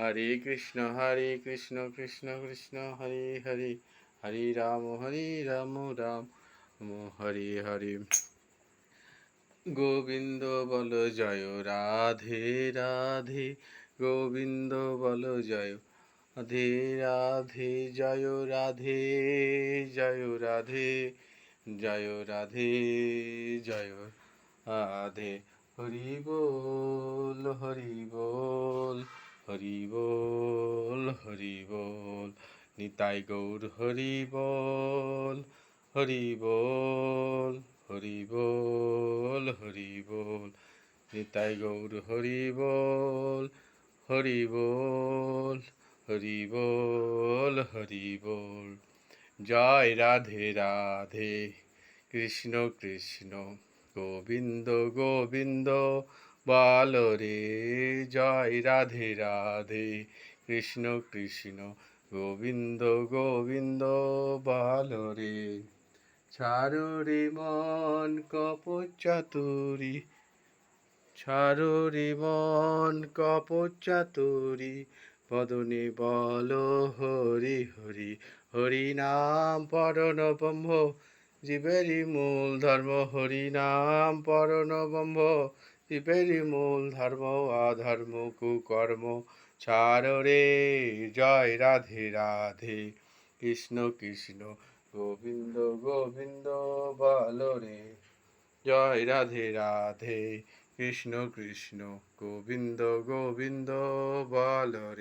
হরে কৃষ্ণ হরে কৃষ্ণ কৃষ্ণ কৃষ্ণ, হরে হরে হরে রাম হরে রাম রাম হরে হরে। গোবিন্দ বল জয়, রাধে রাধে, গোবিন্দ বল জয়, রাধে রাধে, জয় রাধে জয় রাধে জয় রাধে জয় রাধে। হরি বল হরি বল হরি বল হরি বল, নিতাই গৌর হরি বল হরি বল হরি বল হরি বল, নিতাই গৌর হরি বল হরি বল হরি বল হরি বল। জয় রাধে রাধে, কৃষ্ণ কৃষ্ণ, গোবিন্দ গোবিন্দ বল রে জয় রাধে রাধে। কৃষ্ণ কৃষ্ণ গোবিন্দ গোবিন্দ বল রে ছাড়ো রে মন কপচাতুরি ছাড়ো রে মন কপচাতুরি বদনে বল হরি হরি। হরি নাম পরণ ব্রহ্ম জীবেরই মূল ধর্ম হরি নাম পরণ ব্রহ্ম জীবেরই মূল ধর্ম, অধর্ম, কুকর্ম। চার রে, জয় রাধে রাধে। কৃষ্ণ কৃষ্ণ, গোবিন্দ গোবিন্দ, বল রে। জয় রাধে রাধে। কৃষ্ণ কৃষ্ণ, গোবিন্দ গোবিন্দ, বল রে।